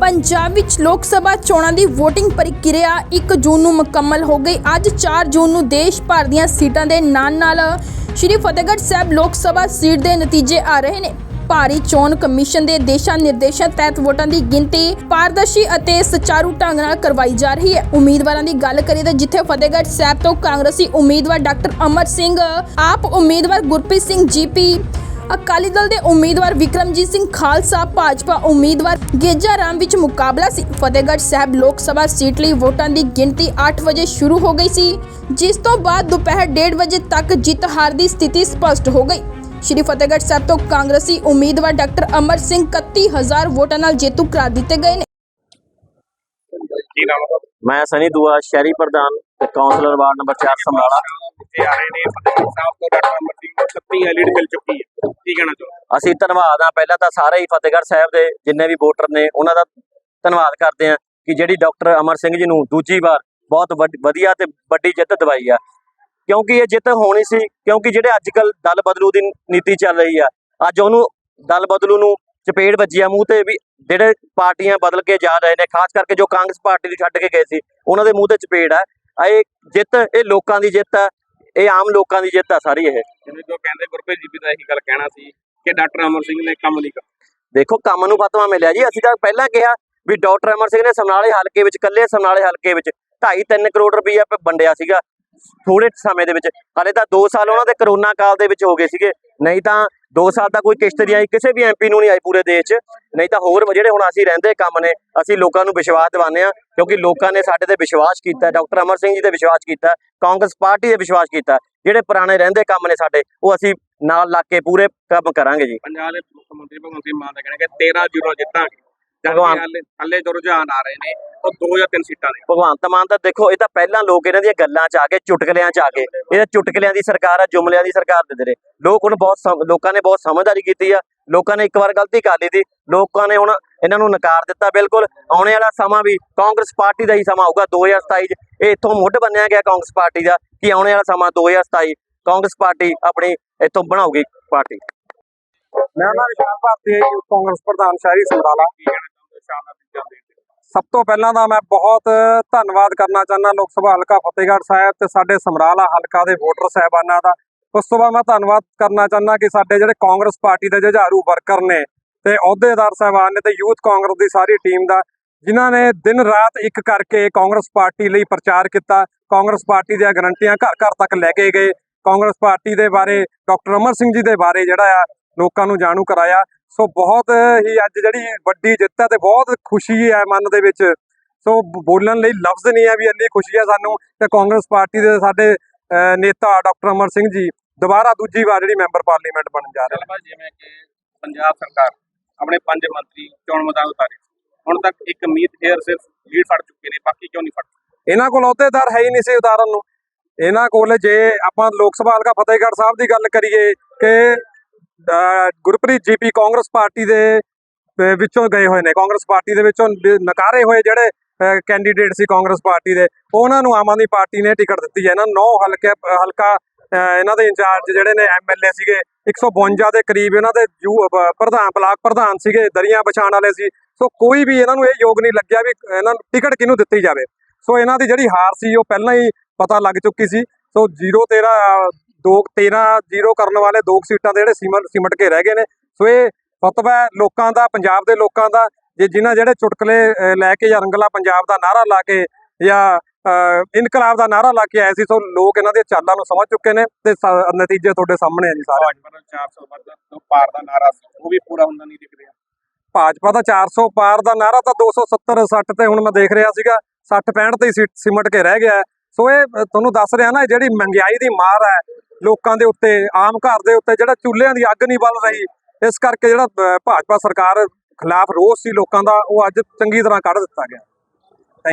ਪੰਜਾਬ ਵਿੱਚ ਲੋਕ ਸਭਾ ਚੋਣਾਂ ਦੀ VOTING ਪ੍ਰਕਿਰਿਆ 1 ਜੂਨ ਨੂੰ ਮੁਕੰਮਲ ਹੋ ਗਈ। ਅੱਜ 4 ਜੂਨ ਨੂੰ ਦੇਸ਼ ਭਰ ਦੀਆਂ ਸੀਟਾਂ ਦੇ ਨਾਲ-ਨਾਲ ਸ਼੍ਰੀ ਫਤਿਹਗੜ੍ਹ ਸਾਹਿਬ ਲੋਕ ਸਭਾ ਸੀਟ ਦੇ ਨਤੀਜੇ ਆ ਰਹੇ ਨੇ। ਭਾਰੀ ਚੋਣ ਕਮਿਸ਼ਨ ਦੇ ਦਿਸ਼ਾ ਨਿਰਦੇਸ਼ਾਂ ਤਹਿਤ ਵੋਟਾਂ ਦੀ ਗਿਣਤੀ ਪਾਰਦਰਸ਼ੀ ਅਤੇ ਸੁਚਾਰੂ ਢੰਗ ਨਾਲ ਕਰਵਾਈ ਜਾ ਰਹੀ ਹੈ। ਉਮੀਦਵਾਰਾਂ ਦੀ ਗੱਲ ਕਰੀਏ ਤਾਂ ਜਿੱਥੇ ਫਤਿਹਗੜ੍ਹ ਸਾਹਿਬ ਤੋਂ ਕਾਂਗਰਸੀ ਉਮੀਦਵਾਰ ਡਾਕਟਰ ਅਮਰ ਸਿੰਘ, ਆਪ ਉਮੀਦਵਾਰ ਗੁਰਪ੍ਰੀਤ ਸਿੰਘ, ਜੀਪੀ ਅਕਾਲੀ ਦਲ ਦੇ ਉਮੀਦਵਾਰ ਵਿਕਰਮਜੀਤ ਸਿੰਘ ਖਾਲਸਾ ਭਾਜਪਾ ਉਮੀਦਵਾਰ ਗੇਜਾ ਰਾਮ ਵਿੱਚ ਮੁਕਾਬਲਾ ਸੀ। ਫਤਿਹਗੜ੍ਹ ਸਾਹਿਬ ਲੋਕ ਸਭਾ ਸੀਟ ਲਈ ਵੋਟਾਂ ਦੀ ਗਿਣਤੀ 8 ਵਜੇ ਸ਼ੁਰੂ ਹੋ ਗਈ ਸੀ ਜਿਸ ਤੋਂ ਬਾਅਦ ਦੁਪਹਿਰ 1:30 ਵਜੇ ਤੱਕ ਜਿੱਤ ਹਾਰ ਦੀ ਸਥਿਤੀ ਸਪਸ਼ਟ ਹੋ ਗਈ। ਸ਼੍ਰੀ ਫਤਿਹਗੜ੍ਹ ਸਾਹਿਬ ਤੋਂ ਕਾਂਗਰਸੀ ਉਮੀਦਵਾਰ ਡਾਕਟਰ ਅਮਰ ਸਿੰਘ 31000 ਵੋਟਾਂ ਨਾਲ ਜੇਤੂ ਕਰਾਰ ਦਿੱਤੇ ਗਏ ਨੇ। ਮੈਂ ਸਨੀ ਦੂਆ ਸ਼ਹਿਰੀ ਪ੍ਰਧਾਨ। ਕਾਉਂਸਲਰ ਵਾਰਡ ਨੰਬਰ 4 ਸਮਰਾਲਾ ਇੱਥੇ ਆ ਰਹੇ ਨੇ ਸਾਹਿਬ ਤੋਂ ਡਾਕਟਰ ਅਮਰ ਸਿੰਘ ਨੂੰ 36 ਲੀਡ ਮਿਲ ਚੁੱਕੀ ਹੈ। ਕੀ ਕਹਿਣਾ ਚਾਹੁੰਦੇ ਅਸੀਂ ਧੰਨਵਾਦ ਆ ਪਹਿਲਾਂ ਤਾਂ ਸਾਰੇ ਹੀ ਫਤਿਹਗੜ੍ਹ ਸਾਹਿਬ ਦੇ ਜਿੰਨੇ ਵੀ ਵੋਟਰ ਨੇ ਉਹਨਾਂ ਦਾ ਧੰਨਵਾਦ ਕਰਦੇ ਆ ਕਿ ਜਿਹੜੀ ਡਾਕਟਰ ਅਮਰ ਸਿੰਘ ਜੀ ਨੂੰ ਦੂਜੀ ਵਾਰ ਬਹੁਤ ਵਧੀਆ ਤੇ ਵੱਡੀ ਜਿੱਤ ਦਿਵਾਈ ਆ। ਕਿਉਂਕਿ ਇਹ ਜਿੱਤ ਹੋਣੀ ਸੀ ਕਿਉਂਕਿ ਜਿਹੜੇ ਅੱਜ ਕੱਲ ਦਲ ਬਦਲੂ ਦੀ ਨੀਤੀ ਚੱਲ ਰਹੀ ਆ ਅੱਜ ਉਹਨੂੰ ਦਲ ਬਦਲੂ ਨੂੰ ਚਪੇੜ ਵੱਜੀ ਆ ਮੂੰਹ ਤੇ ਵੀ ਜਿਹੜੇ ਪਾਰਟੀਆਂ ਬਦਲ ਕੇ ਜਾ ਰਹੇ ਨੇ ਖਾਸ ਕਰਕੇ ਜੋ ਕਾਂਗਰਸ ਪਾਰਟੀ ਦੀ ਛੱਡ ਕੇ ਗਏ ਸੀ ਉਹਨਾਂ ਦੇ ਮੂੰਹ ਤੇ ਚਪੇੜ ਆ। ਇਹ ਜਿੱਤ ਇਹ ਲੋਕਾਂ ਦੀ ਜਿੱਤ ਆ ਇਹ ਆਮ ਲੋਕਾਂ ਦੀ ਜਿੱਤ ਆ ਸਾਰੀ ਇਹ। ਜਿਵੇਂ ਜੋ ਕਹਿੰਦੇ ਗੁਰਪ੍ਰੀਤ ਜੀ ਵੀ ਤਾਂ ਇਹੀ ਗੱਲ ਕਹਿਣਾ ਸੀ ਕਿ ਡਾਕਟਰ ਅਮਰ ਸਿੰਘ ਨੇ ਕੰਮ ਨਹੀਂ ਕੀਤਾ ਦੇਖੋ ਕੰਮ ਨੂੰ ਫਤਵਾ ਮਿਲਿਆ ਜੀ। ਅਸੀਂ ਤਾਂ ਪਹਿਲਾਂ ਕਿਹਾ ਵੀ ਡਾਕਟਰ ਅਮਰ ਸਿੰਘ ਨੇ ਸਮਨਾਲੇ ਹਲਕੇ ਵਿੱਚ ਕੱਲੇ ਸਮਨਾਲੇ ਹਲਕੇ ਵਿੱਚ 2.5 3 ਕਰੋੜ ਰੁਪਈਆ ਵੰਡਿਆ ਸੀਗਾ ਥੋੜੇ ਸਮੇਂ ਦੇ ਵਿੱਚ। ਹਾਲੇ ਤਾਂ 2 ਸਾਲ ਉਹਨਾਂ ਦੇ ਕਰੋਨਾ ਕਾਲ ਦੇ ਵਿੱਚ ਹੋ ਗਏ ਸੀਗੇ। ਨਹੀਂ ਤਾਂ 2 ਸਾਲ ਤਾਂ ਕੋਈ ਕਿਸ਼ਤ ਨਹੀਂ ਆਈ ਕਿਸੇ ਵੀ ਐਮਪੀ ਨੂੰ ਨਹੀਂ ਆਈ ਪੂਰੇ ਦੇਸ਼ 'ਚ। ਨਹੀਂ ਤਾਂ ਹੋਰ ਜਿਹੜੇ ਹੁਣ ਅਸੀਂ ਰਹਿੰਦੇ ਕੰਮ ਨੇ ਅਸੀਂ ਲੋਕਾਂ ਨੂੰ ਵਿਸ਼ਵਾਸ ਦਿਵਾਉਂਦੇ ਆ ਕਿਉਂਕਿ ਲੋਕਾਂ ਨੇ ਸਾਡੇ ਤੇ ਵਿਸ਼ਵਾਸ ਕੀਤਾ ਡਾਕਟਰ ਅਮਰ ਸਿੰਘ ਜੀ ਤੇ ਵਿਸ਼ਵਾਸ ਕੀਤਾ ਕਾਂਗਰਸ ਪਾਰਟੀ ਤੇ ਵਿਸ਼ਵਾਸ ਕੀਤਾ। ਜਿਹੜੇ ਪੁਰਾਣੇ ਰਹਿੰਦੇ ਕੰਮ ਨੇ ਸਾਡੇ ਉਹ ਅਸੀਂ ਨਾਲ ਲੱਗ ਕੇ ਪੂਰੇ ਕੰਮ ਕਰਾਂਗੇ ਜੀ। ਪੰਜਾਬ ਦੇ ਮੁੱਖ ਮੰਤਰੀ ਭਗਵੰਤ ਸਿੰਘ ਮਾਨ ਦਾ ਕਹਿਣਾ ਕਿ 13 ਜ਼ੀਰੋ ਜਿੱਤਾਂਗੇ। ਭਗਵਾਨ- ਹੱਲੇ ਰੁਝਾਨ ਆ ਰਹੇ ਨੇ ਉਹ ਦੋ ਜਾਂ ਤਿੰਨ ਸੀਟਾਂ ਨੇ। ਭਗਵੰਤ ਮਾਨ ਤਾਂ ਦੇਖੋ ਇਹ ਤਾਂ ਪਹਿਲਾਂ ਲੋਕ ਇਹਨਾਂ ਦੀਆਂ ਗੱਲਾਂ 'ਚ ਆ ਕੇ ਚੁਟਕਲਿਆਂ 'ਚ ਆ ਕੇ ਇਹ ਤਾਂ ਚੁਟਕਲਿਆਂ ਦੀ ਸਰਕਾਰ ਆ ਜੁਮਲਿਆਂ ਦੀ ਸਰਕਾਰ ਦੇ ਨੇ ਲੋਕ ਹੁਣ ਬਹੁਤ ਸਮ- ਲੋਕਾਂ ਨੇ ਬਹੁਤ ਸਮਝਦਾਰੀ ਕੀਤੀ ਆ। ਲੋਕਾਂ ਨੇ ਇੱਕ ਵਾਰ ਗਲਤੀ ਕਰ ਲਈ ਸੀ। ਲੋਕਾਂ ਨੇ ਹੁਣ ਇਹਨਾਂ ਨੂੰ ਨਕਾਰ ਦਿੱਤਾ ਬਿਲਕੁਲ। ਆਉਣੇ ਵਾਲਾ ਸਮਾਂ ਵੀ ਕਾਂਗਰਸ ਪਾਰਟੀ ਦਾ ਹੀ ਸਮਾਂ ਹੋਊਗਾ 2027 'ਚ। ਇਹ ਇੱਥੋਂ ਮੁੱਢ ਬੰਨਿਆ ਗਿਆ ਕਾਂਗਰਸ ਪਾਰਟੀ ਦਾ ਕਿ ਆਉਣੇ ਵਾਲਾ ਸਮਾਂ 2027 ਕਾਂਗਰਸ ਪਾਰਟੀ ਆਪਣੀ ਇੱਥੋਂ ਬਣਾਉਗੀ ਪਾਰਟੀ। ਮੇਰਾ ਨਾਮ ਵਿਸ਼ਾਲ ਭਾਰਤੀ ਕਾਂਗਰਸ ਪ੍ਰਧਾਨ ਸ਼ਹਿਰੀ ਸਮਰਾਲਾ ਕੀ ਕਹਿਣਾ ਚਾਹੁੰਦੇ ਨਾਲ ਜਾਂਦੇ ਸਭ ਤੋਂ ਪਹਿਲਾਂ ਤਾਂ ਮੈਂ ਬਹੁਤ ਧੰਨਵਾਦ ਕਰਨਾ ਚਾਹੁੰਦਾ ਲੋਕ ਸਭਾ ਹਲਕਾ ਫਤਿਹਗੜ੍ਹ ਸਾਹਿਬ ਤੇ ਸਾਡੇ ਸਮਰਾਲਾ ਹਲਕਾ ਦੇ ਵੋਟਰ ਸਾਹਿਬਾਨਾਂ ਦਾ। ਉਸ ਤੋਂ ਬਾਅਦ ਮੈਂ ਧੰਨਵਾਦ ਕਰਨਾ ਚਾਹੁੰਦਾ ਕਿ ਸਾਡੇ ਜਿਹੜੇ ਕਾਂਗਰਸ ਪਾਰਟੀ ਦੇ ਜੁਝਾਰੂ ਵਰਕਰ ਨੇ ਤੇ ਅਹੁਦੇਦਾਰ ਸਾਹਿਬਾਨ ਨੇ ਤੇ ਯੂਥ ਕਾਂਗਰਸ ਦੀ ਸਾਰੀ ਟੀਮ ਦਾ, ਜਿਨ੍ਹਾਂ ਨੇ ਦਿਨ ਰਾਤ ਇੱਕ ਕਰਕੇ ਕਾਂਗਰਸ ਪਾਰਟੀ ਲਈ ਪ੍ਰਚਾਰ ਕੀਤਾ। ਕਾਂਗਰਸ ਪਾਰਟੀ ਦੀਆਂ ਗਰੰਟੀਆਂ ਘਰ ਘਰ ਤੱਕ ਲੈ ਕੇ ਗਏ। ਕਾਂਗਰਸ ਪਾਰਟੀ ਦੇ ਬਾਰੇ ਡਾਕਟਰ ਅਮਰ ਸਿੰਘ ਜੀ ਦੇ ਬਾਰੇ ਜਿਹੜਾ ਆ ਲੋਕਾਂ ਨੂੰ ਜਾਣੂ ਕਰਾਇਆ। ਸੋ ਬਹੁਤ ਹੀ ਅੱਜ ਜਿਹੜੀ ਵੱਡੀ ਜਿੱਤ ਹੈ ਤੇ ਬਹੁਤ ਖੁਸ਼ੀ ਹੈ ਮਨ ਦੇ ਵਿੱਚ। ਸੋ ਬੋਲਣ ਲਈ ਲਫ਼ਜ਼ ਨਹੀਂ ਹੈ ਵੀ ਇੰਨੀ ਖੁਸ਼ੀ ਹੈ ਸਾਨੂੰ। ਕਿ ਕਾਂਗਰਸ ਪਾਰਟੀ ਦੇ ਸਾਡੇ ਨੇਤਾ ਡਾਕਟਰ ਅਮਰ ਸਿੰਘ ਜੀ ਦੁਬਾਰਾ ਦੂਜੀ ਵਾਰ ਜਿਹੜੀ ਮੈਂਬਰ ਪਾਰਲੀਮੈਂਟ ਬਣਨ ਜਾ ਰਹੇ ਬਸ ਜਿਵੇਂ ਕਿ ਪੰਜਾਬ ਸਰਕਾਰ ਆਪਣੇ ਪੰਜ ਮੰਤਰੀ ਚੋਣ ਮੈਦਾਨ ਉਤਾਰੇ। ਹੁਣ ਤੱਕ ਇੱਕ ਮੀਤ ਹੇਅਰ ਸਿਰਫ ਲੀਡ ਫੜ ਚੁੱਕੇ ਨੇ ਬਾਕੀ ਕਿਉਂ ਨਹੀਂ ਫੜ ਇਹਨਾਂ ਕੋਲ ਅਹੁਦੇਦਾਰ ਹੈ ਹੀ ਨਹੀਂ ਸੀ ਉਤਾਰਨ ਨੂੰ। ਇਹਨਾਂ ਕੋਲ ਜੇ ਆਪਾਂ ਲੋਕ ਸਭਾ ਹਲਕਾ ਫਤਿਹਗੜ੍ਹ ਸਾਹਿਬ ਦੀ ਗੱਲ ਕਰੀਏ ਕਿ ਗੁਰਪ੍ਰੀਤ ਜੀਪੀ ਕਾਂਗਰਸ ਪਾਰਟੀ ਦੇ ਵਿੱਚੋਂ ਗਏ ਹੋਏ ਨੇ। ਕਾਂਗਰਸ ਪਾਰਟੀ ਦੇ ਵਿੱਚੋਂ ਨਕਾਰੇ ਹੋਏ ਜਿਹੜੇ ਕੈਂਡੀਡੇਟ ਸੀ ਕਾਂਗਰਸ ਪਾਰਟੀ ਦੇ, ਉਹਨਾਂ ਨੂੰ ਆਮ ਆਦਮੀ ਪਾਰਟੀ ਨੇ ਟਿਕਟ ਦਿੱਤੀ ਹੈ। ਇਹਨਾਂ ਨੌ ਹਲਕੇ ਹਲਕਾ ਇਹਨਾਂ ਦੇ ਇੰਚਾਰਜ ਜਿਹੜੇ ਨੇ ਐਮਐਲਏ ਸੀਗੇ 152 ਦੇ ਕਰੀਬ ਇਹਨਾਂ ਦੇ ਯੂ- ਪ੍ਰਧਾਨ, ਬਲਾਕ ਪ੍ਰਧਾਨ ਸੀਗੇ, ਦਰੀਆਂ ਪਛਾਣ ਵਾਲੇ ਸੀ। ਸੋ ਕੋਈ ਵੀ ਇਹਨਾਂ ਨੂੰ ਇਹ ਯੋਗ ਨਹੀਂ ਲੱਗਿਆ ਵੀ ਇਹਨਾਂ ਨੂੰ ਟਿਕਟ ਕਿਹਨੂੰ ਦਿੱਤੀ ਜਾਵੇ। ਸੋ ਇਹਨਾਂ ਦੀ ਜਿਹੜੀ ਹਾਰ ਸੀ, ਉਹ ਪਹਿਲਾਂ ਹੀ ਪਤਾ ਲੱਗ ਚੁੱਕੀ ਸੀ। ਸੋ 0 13 ਦੋ 13 0 ਕਰਨ ਵਾਲੇ ਦੋ ਸੀਟਾਂ ਦੇ ਜਿਹੜੇ ਸਿਮਟ ਸਿਮਟ ਕੇ ਰਹਿ ਗਏ ਨੇ। ਸੋ ਇਹ ਫਤਵਾ ਲੋਕਾਂ ਦਾ ਪੰਜਾਬ ਦੇ ਲੋਕਾਂ ਦਾ ਜੇ ਜਿਨ੍ਹਾਂ ਜਿਹੜੇ ਚੁਟਕਲੇ ਲੈ ਕੇ ਜਾਂ ਰੰਗਲਾ ਪੰਜਾਬ ਦਾ ਨਾਰਾ ਲਾ ਕੇ ਜਾਂ ਇਨਕਲਾਬ ਦਾ ਨਾਰਾ ਲਾ ਕੇ ਆਏ ਸੀ ਸੋ ਲੋਕ ਇਹਨਾਂ ਦੀਆਂ ਚਾਲਾਂ ਨੂੰ ਸਮਝ ਚੁੱਕੇ ਨੇ ਤੇ ਨਤੀਜੇ ਤੁਹਾਡੇ ਸਾਹਮਣੇ ਆ ਜੀ ਸਾਰੇ। ਭਾਜਪਾ ਦਾ 400 ਵੱਧ ਪਾਰ ਦਾ ਨਾਰਾ ਸੀ ਉਹ ਵੀ ਪੂਰਾ ਹੁੰਦਾ ਨਹੀਂ ਦਿਖ ਰਿਹਾ। ਭਾਜਪਾ ਦਾ 400 ਪਾਰ ਦਾ ਨਾਰਾ ਤਾਂ 270 60 ਤੇ ਹੁਣ ਮੈਂ ਦੇਖ ਰਿਹਾ ਸੀਗਾ 60 65 ਤੇ ਹੀ ਸਿਮਟ ਕੇ ਰਹਿ ਗਿਆ। ਸੋ ਇਹ ਤੁਹਾਨੂੰ ਦੱਸ ਰਿਹਾ ਨਾ ਜਿਹੜੀ ਮਹਿੰਗਾਈ ਦੀ ਮਾਰ ਹੈ ਲੋਕਾਂ ਦੇ ਉੱਤੇ ਆਮ ਘਰ ਦੇ ਉੱਤੇ ਜਿਹੜਾ ਚੁੱਲ੍ਹਿਆਂ ਦੀ ਅੱਗ ਨਹੀਂ ਬਲ ਰਹੀ ਇਸ ਕਰਕੇ ਜਿਹੜਾ ਅ, ਭਾਜਪਾ ਸਰਕਾਰ ਖਿਲਾਫ ਰੋਸ ਸੀ ਲੋਕਾਂ ਦਾ ਉਹ ਅੱਜ ਚੰਗੀ ਤਰ੍ਹਾਂ ਕੱਢ ਦਿੱਤਾ ਗਿਆ।